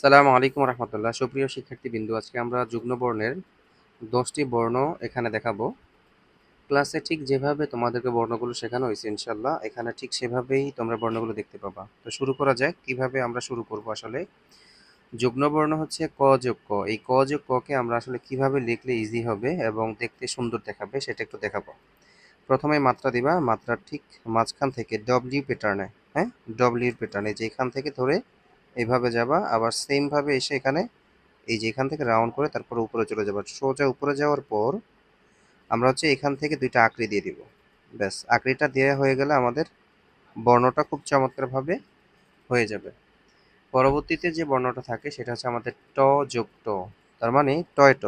সালামু আলাইকুম রহমতুল্লাহ। সুপ্রিয় শিক্ষার্থী বিন্দু আজকে আমরা যুগ্ম বর্ণের দশটি বর্ণ এখানে দেখাবো। ক্লাসে ঠিক যেভাবে তোমাদেরকে বর্ণগুলো শেখানো হয়েছে ইনশাল্লাহ এখানে ঠিক সেভাবেই তোমরা বর্ণগুলো দেখতে পাবা। তো শুরু করা যাক, কীভাবে আমরা শুরু করব আসলে? যুগ্ম বর্ণ হচ্ছে ক যোগ ক। এই ক যোগ ককে আমরা আসলে কীভাবে লিখলে ইজি হবে এবং দেখতে সুন্দর দেখাবে সেটা একটু দেখাবো। প্রথমে মাত্রা দিবা, মাত্রার ঠিক মাঝখান থেকে ডব্লিউ প্যাটার্নে হ্যাঁ? ডব্লিউর প্যাটার্নে যেখান থেকে ধরে এইভাবে যাবা, আবার সেম ভাবে এসে এখানে এই যে এখান থেকে রাউন্ড করে তারপর উপরে চলে যাবা। সোজা উপরে যাওয়ার পর আমরা হচ্ছে এখান থেকে দুইটা আঁকড়ি দিয়ে দিব। ব্যাস, আঁকড়িটা দেওয়া হয়ে গেলে আমাদের বর্ণটা খুব চমৎকারভাবে হয়ে যাবে। পরবর্তীতে যে বর্ণটা থাকে সেটা হচ্ছে আমাদের ট যোগ ট, তার মানে টয় ট।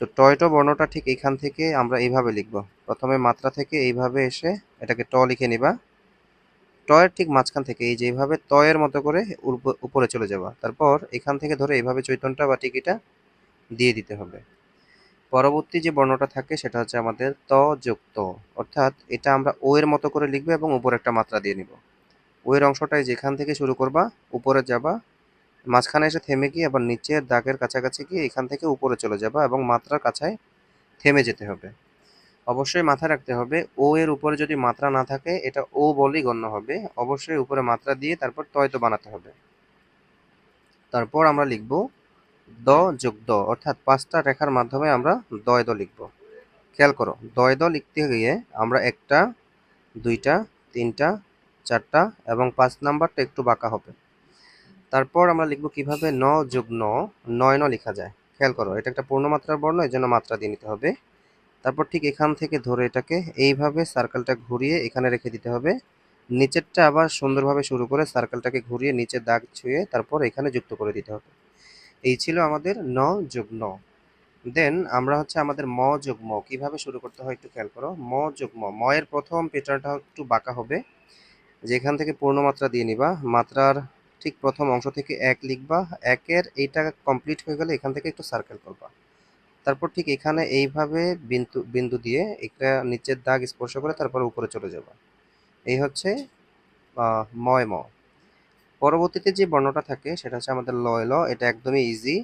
তো টয় ট বর্ণটা ঠিক এখান থেকে আমরা এইভাবে লিখব। প্রথমে মাত্রা থেকে এইভাবে এসে এটাকে ট লিখে নিবা। টয়ের ঠিক মাঝখান থেকে, এই যে এইভাবে তয়ের মতো করে উপ- উপরে চলে যাবা তারপর এখান থেকে ধরে এইভাবে চৈতনটা বা টিকিটা দিয়ে দিতে হবে। পরবর্তী যে বর্ণটা থাকে, সেটা হচ্ছে আমাদের ত যুক্ত। অর্থাৎ এটা আমরা ও এর মতো করে লিখব এবং উপরে একটা মাত্রা দিয়ে নিব। ও এর অংশটাই যেখান থেকে শুরু করবা, উপরে যাবা, মাঝখানে এসে থেমে গিয়ে আবার নিচের দাগের কাছাকাছি গিয়ে এখান থেকে উপরে চলে যাবা এবং মাত্রার কাছায় থেমে যেতে হবে। অবশ্যই মাথায় রাখতে হবে। ও এর উপরে যদি মাত্রা না থাকে, এটা ও বলেই গণ্য হবে। অবশ্যই উপরে মাত্রা দিয়ে তারপর তয়তো বানাতে হবে। তারপর আমরা লিখব দ যোগ দ, অর্থাৎ পাঁচটা রেখার মাধ্যমে আমরা দয় দ লিখব। খেয়াল করো, দয় দ লিখতে গিয়ে আমরা একটা, দুইটা, তিনটা, চারটা এবং পাঁচ নাম্বারটা একটু বাঁকা হবে। তারপর আমরা লিখব কীভাবে ন যোগ ন, নয় ন লেখা যায়। খেয়াল করো, এটা একটা পূর্ণমাত্রার বর্ণ এই জন্য মাত্রা দিয়ে নিতে হবে। তারপর ঠিক এখান থেকে ধরে এটাকে এইভাবে সার্কেলটা ঘুরিয়ে এখানে রেখে দিতে হবে। নিচেরটা আবার সুন্দরভাবে শুরু করে সার্কেলটাকে ঘুরিয়ে নিচে দাগ ছুঁয়ে তারপর এখানে যুক্ত করে দিতে হবে। এই ছিল আমাদের ন যোগ ন। দেন আমরা হচ্ছে আমাদের ম যোগ ম কীভাবে শুরু করতে হয় একটু খেয়াল করো। ম যোগ ম ম এর প্রথম পেটারটা একটু বাঁকা হবে। যেখান থেকে পূর্ণমাত্রা দিয়ে নিবা, মাত্রার ঠিক প্রথম অংশ থেকে এক লিখবা, একের এইটা কমপ্লিট হয়ে গেলে এখান থেকে একটু সার্কেল করবা। তারপর ঠিক এখানে এইভাবে বিন্দু বিন্দু দিয়ে একটা নিচের দাগ স্পর্শ করে তারপর উপরে চলে যাবা। এই হচ্ছে ময় ম। পরবর্তীতে যে বর্ণটা থাকে, সেটা হচ্ছে আমাদের লয় ল। এটা একদমই ইজি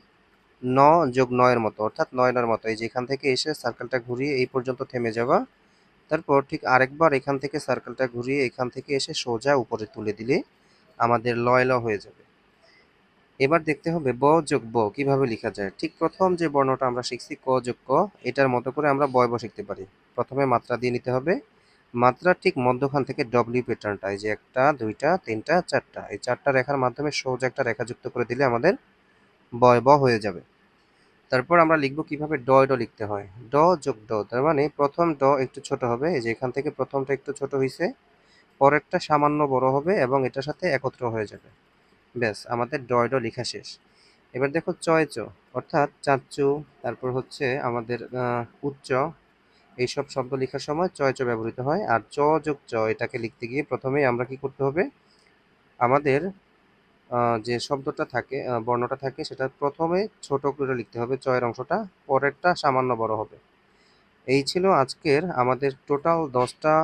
ন যোগ নয়ের মতো, অর্থাৎ নয় নয়ের মতো। এই যে এখান থেকে এসে সার্কেলটা ঘুরিয়ে এই পর্যন্ত থেমে যাওয়া। তারপর ঠিক আরেকবার এখান থেকে সার্কেলটা ঘুরিয়ে এখান থেকে এসে সোজা উপরে তুলে দিলে আমাদের লয় ল হয়ে যাবে। এবার দেখতে হবে ব যোগ ব কীভাবে লেখা যায়। ঠিক প্রথম যে বর্ণটা আমরা শিখছি ক যোগ ক, এটার মতো করে আমরা বয় ব শিখতে পারি। প্রথমে মাত্রা দিয়ে নিতে হবে। মাত্রার ঠিক মধ্যখান থেকে ডব্লিউ প্যাটার্নটা এই যে একটা, দুইটা, তিনটা, চারটা। এই চারটা রেখার মাধ্যমে সোজা একটা রেখা যুক্ত করে দিলে আমাদের বয় ব হয়ে যাবে। তারপর আমরা লিখব কীভাবে ড ড লিখতে হয়। ড যোগ ড তার মানে প্রথম ড একটু ছোট হবে, এই যে এখান থেকে প্রথমটা একটু ছোট হয়েছে পরেরটা সামান্য বড় হবে এবং এটার সাথে একত্র হয়ে যাবে। ব্যাস, আমাদের ড ড লেখা শেষ। এবার দেখো চয় চ অর্থাৎ চাচ্চু, তারপর হচ্ছে আমাদের উচ্চ, এইসব শব্দ লেখার সময় চয় চ ব্যবহৃত হয়। আর চ যোগ চ, এটাকে লিখতে গিয়ে প্রথমেই আমরা কি করতে হবে? আমাদের যে শব্দটা থাকে বর্ণটা থাকে, সেটা প্রথমে ছোট করে লিখতে হবে চয়ের অংশটা, পরেরটা সামান্য বড় হবে। এই ছিল আজকের আমাদের টোটাল দশটা